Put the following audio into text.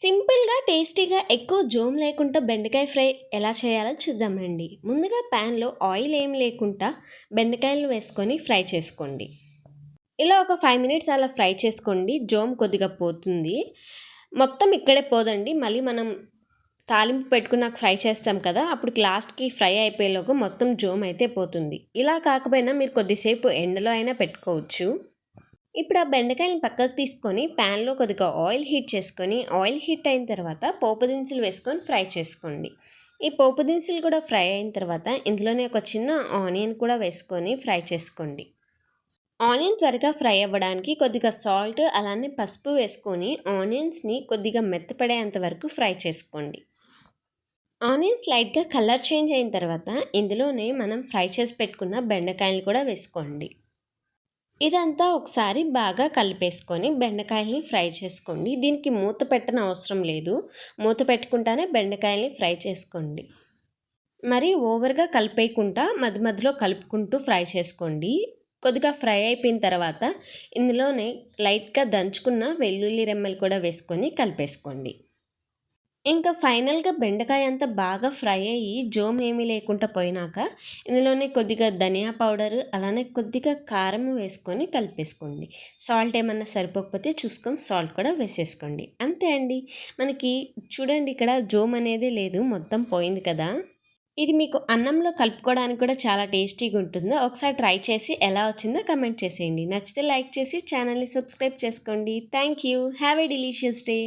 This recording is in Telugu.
సింపుల్గా టేస్టీగా ఎక్కువ జోమ్ లేకుండా బెండకాయ ఫ్రై ఎలా చేయాలో చూద్దామండి ముందుగా ప్యాన్లో ఆయిల్ ఏం లేకుండా బెండకాయలు వేసుకొని ఫ్రై చేసుకోండి. ఇలా ఒక ఫైవ్ మినిట్స్ అలా ఫ్రై చేసుకోండి. జోమ్ కొద్దిగా పోతుంది. మొత్తం ఇక్కడే పోదండి. మళ్ళీ మనం తాలింపు పెట్టుకున్నాక ఫ్రై చేస్తాం కదా అప్పుడు లాస్ట్కి ఫ్రై అయిపోయేలోగా మొత్తం జోమ్ అయితే పోతుంది. ఇలా కాకపోయినా మీరు కొద్దిసేపు ఎండలో అయినా పెట్టుకోవచ్చు. ఇప్పుడు ఆ బెండకాయని పక్కకు తీసుకొని ప్యాన్లో కొద్దిగా ఆయిల్ హీట్ చేసుకొని ఆయిల్ హీట్ అయిన తర్వాత పోపు దినుసులు వేసుకొని ఫ్రై చేసుకోండి. ఈ పోపు దినుసులు కూడా ఫ్రై అయిన తర్వాత ఇందులోనే ఒక చిన్న ఆనియన్ కూడా వేసుకొని ఫ్రై చేసుకోండి. ఆనియన్ త్వరగా ఫ్రై అవ్వడానికి కొద్దిగా సాల్ట్ అలానే పసుపు వేసుకొని ఆనియన్స్ని కొద్దిగా మెత్తపడేంత వరకు ఫ్రై చేసుకోండి. ఆనియన్స్ లైట్గా కలర్ చేంజ్ అయిన తర్వాత ఇందులోనే మనం ఫ్రై చేసి పెట్టుకున్న బెండకాయలు కూడా వేసుకోండి. ఇదంతా ఒకసారి బాగా కలిపేసుకొని బెండకాయల్ని ఫ్రై చేసుకోండి. దీనికి మూత పెట్టన అవసరం లేదు. మూత పెట్టుకుంటానే బెండకాయల్ని ఫ్రై చేసుకోండి. మరి ఓవర్గా కలిపేయకుండా మధ్య మధ్యలో కలుపుకుంటూ ఫ్రై చేసుకోండి. కొద్దిగా ఫ్రై అయిపోయిన తర్వాత ఇందులోనే లైట్గా దంచుకున్న వెల్లుల్లి రెమ్మలు కూడా వేసుకొని కలిపేసుకోండి. ఇంకా ఫైనల్గా బెండకాయ అంతా బాగా ఫ్రై అయ్యి జోమ్ ఏమీ లేకుండా పోయినాక ఇందులోనే కొద్దిగా ధనియా పౌడర్ అలానే కొద్దిగా కారం వేసుకొని కలిపేసుకోండి. సాల్ట్ ఏమన్నా సరిపోకపోతే చూసుకొని సాల్ట్ కూడా వేసేసుకోండి. అంతే అండి. మనకి చూడండి ఇక్కడ జోమ్ అనేది లేదు మొత్తం పోయింది కదా. ఇది మీకు అన్నంలో కలుపుకోవడానికి కూడా చాలా టేస్టీగా ఉంటుందో ఒకసారి ట్రై చేసి ఎలా వచ్చిందో కమెంట్ చేసేయండి. నచ్చితే లైక్ చేసి ఛానల్ని సబ్స్క్రైబ్ చేసుకోండి. Thank you. Have a delicious day.